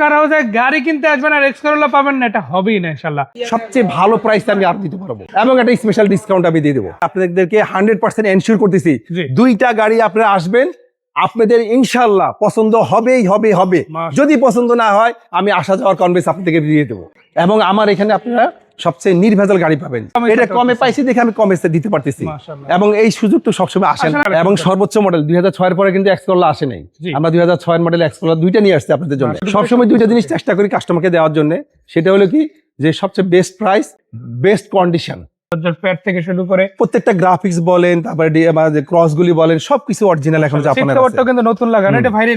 কার হাউসে গাড়ি কিনতে আসবেন আর এক্স করোলা পাবেন না এটা হবেই না ইনশাল্লাহ সবচেয়ে ভালো প্রাইস আমি দিতে পারব। এবং একটা স্পেশাল ডিসকাউন্ট আমি দিয়ে দেবো। আপনাদেরকে হান্ড্রেড পার্সেন্ট এনশিওর করতেছি দুইটা গাড়ি আপনারা আসবেন আপনাদের ইনশাল্লাহ পছন্দ হবেই হবে। হবে যদি পছন্দ না হয় আমি আসা যাওয়ার কনভেন্স আপনাদেরকে দিয়ে দেবো। এবং আমার এখানে আপনারা সবচেয়ে নির্ভেজাল গাড়ি পাবেন। এটা কমে পাইছি দেখে আমি কমে দিতে পারতেছি। এবং এই সুযোগ তো সবসময় আসে না। এবং সর্বোচ্চ মডেল দুই হাজার ছয়ের পরে কিন্তু এক্সকোলা আসে নাই। আমরা দুই হাজার ছয়ের মডেল এক্সকোলা দুইটা নিয়ে আসছি আপনাদের জন্য। সবসময় দুইটা জিনিস চেষ্টা করি কাস্টমারকে দেওয়ার জন্য। সেটা হলো কি? যে সবচেয়ে best price best condition pad থেকে শুরু করে প্রত্যেকটা গ্রাফিক্স বলেন তারপরে ক্রস গুলি বলেন সবকিছু অরিজিনাল এখন জাপানের আছে। কিন্তু নতুন লাগানো এটা ভাইরাই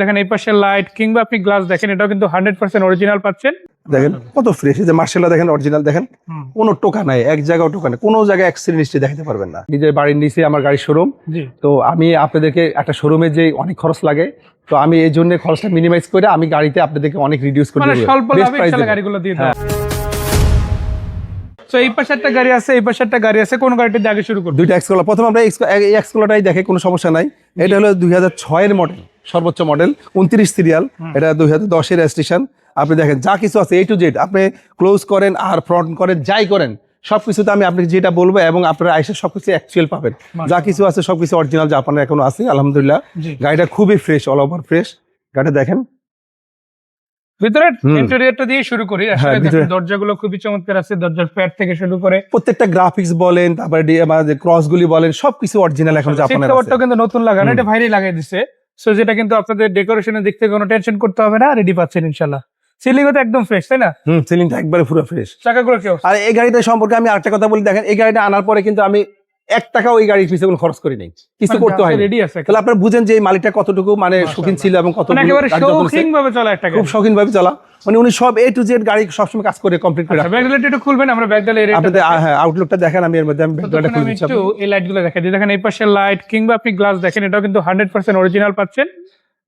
দেখেন এই পাশে লাইট কিংবা আপনি গ্লাস দেখেন এটাও কিন্তু হান্ড্রেড পার্সেন্ট অরিজিনাল পাচ্ছেন। দেখেন কত ফ্রেশ এই যে মার্শাল্লাহ দেখেন অরিজিনাল দেখেন কোনো টোকা নাই এক জায়গাও টোকা নাই। কোনো জায়গায় অ্যাক্সিডেন্ট হিস্ট্রি দেখাতে পারবেন না। নিজের বাড়ির নিচে আমার গাড়ির শোরুম তো আমি আপনাদেরকে একটা শোরুমে যে অনেক খরচ লাগে তো আমি এই জন্য খরচটা মিনিমাইজ করে আমি গাড়িতে আপনাদেরকে অনেক রিডিউস করে মানে। গাড়িগুলো দিয়ে তো এই পাশে একটা গাড়ি আছে এই পাশে একটা গাড়ি আছে কোন গাড়িটা দিয়ে আগে শুরু করব দুইটা এক্সকোলা প্রথম আমরা এক্স- এই এক্সকোলাটাই দেখে কোনো সমস্যা নাই। এটা হলো দুই হাজার ছয়ের মডেল সর্বোচ্চ মডেল উনত্রিশ সিরিয়াল এটা দুই হাজার দশের রেজিস্ট্রেশন আপনি দেখেন যা কিছু আছে এ টু জেড আপনি ক্লোজ করেন আর ফ্রন্ট করেন যাই করেন সবকিছুতে আমি আপনাকে যেটা বলব এবং আপনারা এসে সবকিছু অ্যাকচুয়াল পাবেন। যা কিছু আছে সবকিছু অরিজিনাল জাপানের এখনও আছে আলহামদুলিল্লাহ। গাড়িটা খুবই ফ্রেশ অল ওভার ফ্রেশ গাড়িটা দেখেন। ভিতরে। ইন্টেরিয়রটা দিয়ে শুরু করি। আসলে হ্যাঁ, দরজাগুলো খুবই চমৎকার আছে দরজার প্যাড থেকে শুরু করে। প্রত্যেকটা গ্রাফিক্স বলেন তারপরে ক্রস গুলি বলেন সবকিছু অরিজিনাল এখন জাপানের আছে। কিন্তু নতুন লাগানো এটা ভাইরাই লাগাই দিচ্ছে সো যেটা কিন্তু আপনাদের ডেকোরেশনের দিক থেকে কোনো টেনশন করতে হবে না রেডি পাচ্ছেন ইনশাল্লাহ তো একদম ফ্রেশ তাই না? হুম সিলিংটা একবারে পুরো ফ্রেশ চাকাগুলো আর এই গাড়িটা সম্পর্কে আমি আরেকটা কথা বলি দেখেন এই গাড়িটা আনার পরে কিন্তু আমি এক টাকা ওই গাড়ির পিছনে কোনো খরচ করি নাই। কিছু করতে হয় রেডি আছে তাহলে আপনারা বুঝেন যে এই মালিকটা কতটুকু মানে শৌখিন ছিল এবং কত মানে শৌখিন ভাবে চলা একটা খুব শৌখিন ভাবে চলা। মানে উনি সব এ টু জেড গাড়ি সবসময় কাজ করে কমপ্লিট করে একটু খুলবেন আমরা ব্যাগ ডালে আপনাদের আ, হ্যাঁ আউটলুকটা দেখেন আমি এর মধ্যে আমি ব্যাকগ্রাউন্ডটা খুলে দিচ্ছি। এই লাইটগুলো দেখাই দিই। দেখেন এই পাশে লাইট কিংবা আপনি গ্লাস দেখেন এটাও কিন্তু হান্ড্রেড পার্সেন্ট অরিজিনাল পাচ্ছেন।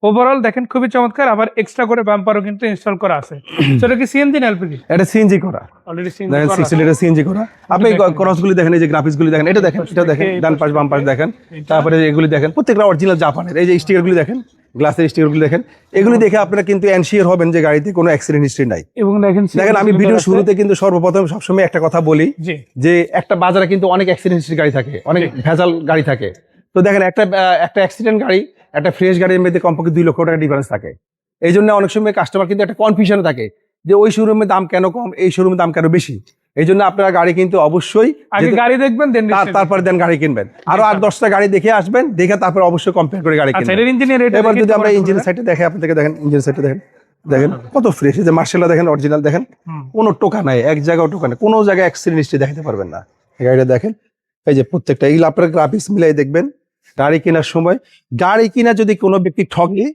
ওভারঅল দেখেন খুবই চমৎকার আবার এক্সট্রা করে বাম্পারও কিন্তু ইনস্টল করা আছে। সেটা কি সিএনজি না এলপিজি এটা সিএনজি করা। অলরেডি সিএনজি দেখেন সিক্স লিটার সিএনজি করা। আপনি ক্রস গুলি দেখেন এই যে গ্রাফিক্স গুলি দেখেন এটা দেখেন এটা দেখেন ডান পাশ বাম পাশ দেখেন। তারপরে এগুলি দেখেন প্রত্যেকটা অরিজিনাল জাপানের এই যে স্টিকার গুলি দেখেন গ্লাসের স্টিকার গুলি দেখেন এগুলি দেখে আপনারা কিন্তু এনশিওর হবেন যে গাড়িতে কোনো অ্যাক্সিডেন্ট হিস্ট্রি নাই। এবং দেখেন দেখেন আমি ভিডিও শুরুতে কিন্তু সর্বপ্রথম সবসময় একটা কথা বলি যে একটা বাজারে কিন্তু অনেক অ্যাক্সিডেন্ট হিস্ট্রি গাড়ি থাকে অনেক ভেজাল গাড়ি থাকে। তো দেখেন একটা একটা অ্যাক্সিডেন্ট গাড়ি একটা ফ্রেশ গাড়ির মধ্যে কমপক্ষে দুই লক্ষ টাকা ডিফারেন্স থাকে। এই জন্য অনেক সময় কাস্টমার কিন্তু একটা কনফিউশন থাকে যে ওই শোরুমের দাম কেন কম এই শোরুমের দাম কেন বেশি? এই জন্য আপনারা গাড়ি কিন্তু অবশ্যই আগে গাড়ি দেখবেন দেন তারপরে দেন গাড়ি কিনবেন। আরও আট দশটা গাড়ি দেখে আসবেন দেখে তারপরে অবশ্যই কম্পেয়ার করে গাড়ি আচ্ছা কিনবেন। ইঞ্জিনিয়ার এবার যদি আমরা তোমার ইঞ্জিন করে। সাইডে দেখে আপনাদেরকে দেখেন ইঞ্জিন সাইডে দেখেন দেখেন কত ফ্রেশ যে মার্শাল্লাহ দেখেন অরিজিনাল দেখেন কোনো টোকা নাই এক জায়গাও টোকা নাই কোনো জায়গায় অ্যাক্সিডেন্ট হিস্ট্রি দেখাতে পারবেন না। গাড়িটা দেখেন এই যে প্রত্যেকটা এইগুলো আপনার গ্রাফিক্স মিলাই দেখবেন গাড়ি কেনার সময় গাড়ি কিনা যদি কোনো ব্যক্তি ঠকে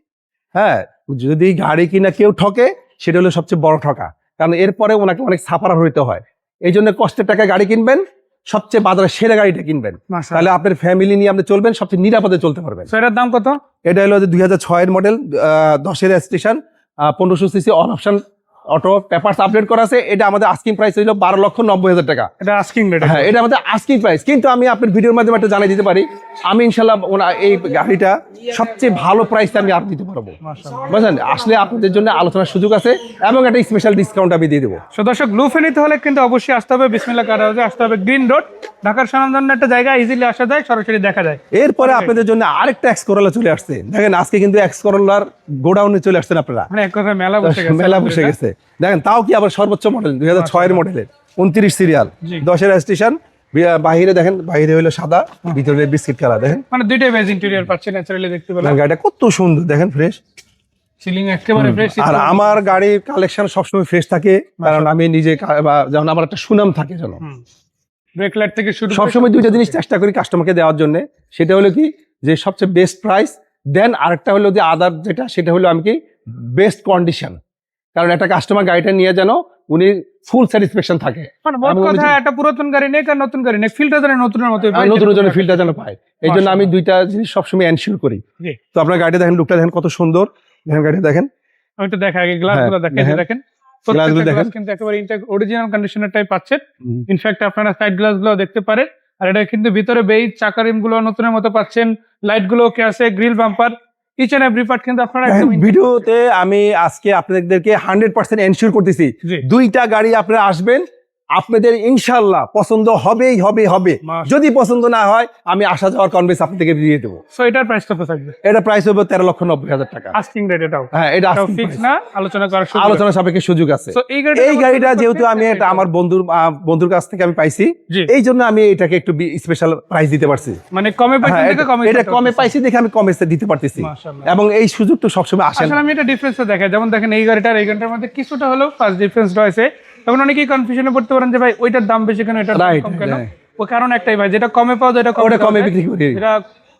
হ্যাঁ যদি গাড়ি কিনা কেউ ঠকে সেটা হলো সবচেয়ে বড় ঠকা। কারণ এরপরে ওনাকে অনেক সাফার হইতে হয়। এই জন্য কষ্টের টাকায় গাড়ি কিনবেন সবচেয়ে বাজারে সেরা গাড়িটা কিনবেন। তাহলে আপনার ফ্যামিলি নিয়ে আপনি চলবেন সবচেয়ে নিরাপদে চলতে পারবেন। এটার দাম কত? এটা হলো যে দুই হাজার ছয়ের মডেল দশের স্টেশন পনেরোশো CC on option auto papers update করা আছে এটা আমাদের আস্কিং প্রাইস হলো বারো লক্ষ নব্বই হাজার টাকা। এটা আস্কিং রেট হ্যাঁ এটা আমাদের আস্কিং প্রাইস কিন্তু আমি আপনার ভিডিওর মাধ্যমে একটা জানিয়ে দিতে পারি আমি ইনশাল্লাহ এই গাড়িটা সবচেয়ে ভালো প্রাইসে আমি আর দিতে পারব। বুঝলেন? আসলে আপনাদের জন্য আলোচনার সুযোগ আছে এবং একটা স্পেশাল ডিসকাউন্ট আমি দিয়ে দেবো। দর্শক গ্লুফে নিতে হলে কিন্তু অবশ্যই আসতে হবে বিসমিল্লা কার হাউসে আসতে হবে গ্রিন রোড ঢাকার স্বনামধন্য একটা জায়গা ইজিলি আসা যায় সরাসরি দেখা যায়। এরপরে আপনাদের জন্য আরেকটা এক্স করোলা চলে আসছে। দেখেন আজকে কিন্তু এক্স করোলার গোডাউনে চলে আসছেন আপনারা। মানে এক কথা মেলা বসে গেছে মেলা বসে গেছে। দেখেন তাও কি আবার সর্বোচ্চ মডেল দুই হাজার ছয়ের মডেলের উনত্রিশ সিরিয়াল। দশের স্টেশন বাহিরে দেখেন বাহিরে হলো সাদা ভিতরে বিস্কিট কালার দেখেন। মানে দুইটাই বেজ ইন্টেরিয়র পাচ্ছে ন্যাচারালি দেখতে পেলাম। গাড়িটা কত সুন্দর দেখেন ফ্রেশ সিলিং একেবারে ফ্রেশ আর আমার গাড়ির কালেকশন সবসময় ফ্রেশ থাকে কারণ আমি নিজে বা যেমন আমার একটা সুনাম থাকে যেন। ব্রেক লাইট থেকে শুরু সবসময় দুইটা জিনিস চেষ্টা করি কাস্টমারকে দেওয়ার জন্য। সেটা হলো কি যে সবচেয়ে বেস্ট প্রাইস দেন আরেকটা হলো যে আদার যেটা সেটা হলো আমি কি? বেস্ট কন্ডিশন কারণ একটা কাস্টমার গাড়িটা নিয়ে যেন উনি ফুল স্যাটিসফ্যাকশন থাকে। মানে কথা একটা পুরাতন গাড়ি নেই আর নতুন গাড়ি নেই ফিল্টার যেন নতুনের মতো আর নতুন নতুন ফিল্ডটা যেন পায়। এই জন্য আমি দুইটা জিনিস সবসময় এনশিওর করি। তো আপনার গাড়িটা দেখেন লুকটা দেখেন কত সুন্দর। দেখেন গাড়িটা দেখেন। আমি তো দেখা আগে গ্লাস হ্যাঁ, দেখেন দেখেন। দেখেন। গ্লাসগুলো কিন্তু একেবারে ইনটেক অরিজিনাল কন্ডিশনের টাইপ পাচ্ছেন। ইনফ্যাক্ট আপনারা সাইড গ্লাসগুলো দেখতে পারেন। আর এটা কিন্তু ভিতরে বেই চাকা রিমগুলো নতুনের মতো পাচ্ছেন লাইটগুলো ওকে আছে grill bumper each and every part কিন্তু আপনারা একদম ভিডিওতে আমি আজকে আপনাদেরকে হান্ড্রেড পার্সেন্ট এনশিওর করতেছি দুইটা গাড়ি আপনারা আসবেন আপনাদের ইনশাল্লাহ পছন্দ হবেই হবে হবে। যদি পছন্দ না হয় আমি আসা যাওয়ার কনভেন্স আপনাদেরকে দিয়ে দেবো। সো এটার প্রাইস কত থাকবে? এটা প্রাইস হবে তেরো লক্ষ নব্বই হাজার টাকা। আস্কিং রেট এটাও। হ্যাঁ এটা ফিক্স না? আলোচনা করার সুযোগ আলোচনা সাপেক্ষে সুযোগ আছে। এই গাড়িটা যেহেতু আমি এটা আমার বন্ধুর বন্ধুর কাছ থেকে আমি পাইছি এই জন্য আমি এটাকে একটু স্পেশাল প্রাইস দিতে পারছি। মানে কমে হ্যাঁ, পাইছেন দেখে এটা- কমে এটা কমে পাইছি দেখে আমি কমে দিতে পারতেছি। এবং এই সুযোগটা সবসময় আসে আমি এটা ডিফারেন্সটা দেখাই। যেমন দেখেন এই গাড়িটার এই গাড়িটার মধ্যে কিছুটা হলেও ফার্স্ট ডিফারেন্স রয়েছে। তখন অনেকেই কনফিউশনে পড়তে পারেন যে ভাই ওইটার দাম বেশি কেন এটার দাম কম কেন. ওই কারণ একটাই ভাই যেটা কমে পাওয়া যায় এটা ওটা কমে যায়। বিক্রি করি। যেটা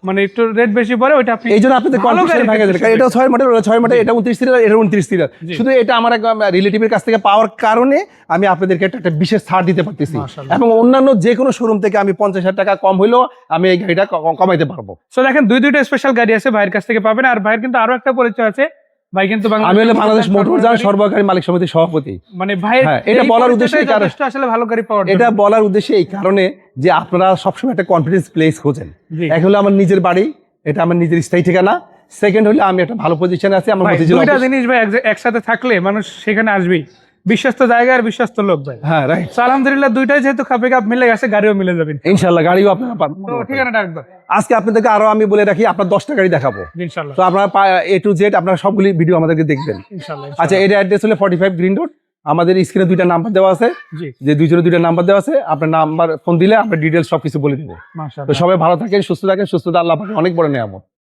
মানে একটু রেট বেশি পড়ে ওইটা আপনি এই জন্য আপনাদের কনফিউশন থাকে ক্ষেত্রে এটা ছয় মডেল ওটা ছয় মডেল এটা উনত্রিশ সিরিয়াল এটা উনত্রিশ সিরিয়াল শুধু এটা আমার এক রিলেটিভের কাছ থেকে পাওয়ার কারণে আমি আপনাদেরকে একটা একটা বিশেষ ছাড় দিতে পারতেছি। এবং অন্যান্য যে কোনো শোরুম থেকে আমি পঞ্চাশ হাজার টাকা কম হইলেও আমি এই গাড়িটা কমাইতে পারব। সো দেখেন দুই দুইটা স্পেশাল গাড়ি আছে ভাইয়ের কাছ থেকে পাবেন। আর ভাইয়ের কিন্তু আরও একটা পরিচয় আছে ভাই কিন্তু আমি হলে বাংলাদেশ মোটর যান সর্ব সর্বকারী মালিক সমিতির সভাপতি। মানে ভাই হ্যাঁ, এটা বলার উদ্দেশ্যেই কারণ- আসলে ভালো গাড়ি পাওয়ার এটা বলার উদ্দেশ্যে এই কারণে যে আপনারা সবসময় একটা কনফিডেন্স প্লেস খোঁজেন। এক হলো আমার নিজের বাড়ি এটা আমার নিজের স্থায়ী ঠিকানা। সেকেন্ড হলে আমি একটা ভালো পজিশনে আছি আমার দুইটা জিনিস ভাই একসাথে থাকলে মানুষ সেখানে আসবেই। বিশ্বস্ত জায়গা আর বিশ্বস্ত লোক ভাই। হ্যাঁ রাইট আলহামদুলিল্লাহ দুইটাই যেহেতু খাপে কাপ মিলে গেছে গাড়িও মিলে যাবেন ইনশাল্লাহ গাড়িও আপনারা পাবেন। তো ঠিকানাটা একবার। আজকে আপনাদেরকে আরও আমি বলে রাখি আপনার দশটা গাড়ি দেখাবো। ইনশাল্লাহ। তো আপনারা এ টু জেড আপনারা সবগুলি ভিডিও আমাদেরকে দেখবেন। ইনশাল্লাহ আচ্ছা এটা অ্যাড্রেস হলো ফর্টি ফাইভ গ্রিন রোড আমাদের স্ক্রিনে দুইটা নাম্বার দেওয়া আছে। যে দুইজনে দুইটা নাম্বার দেওয়া আছে আপনার নাম্বার ফোন দিলে আমরা ডিটেলস সবকিছু বলে দেবো। তো সবাই ভালো থাকেন সুস্থ থাকেন সুস্থতা আল্লাহ পাকে অনেক বড় নেয়ামত।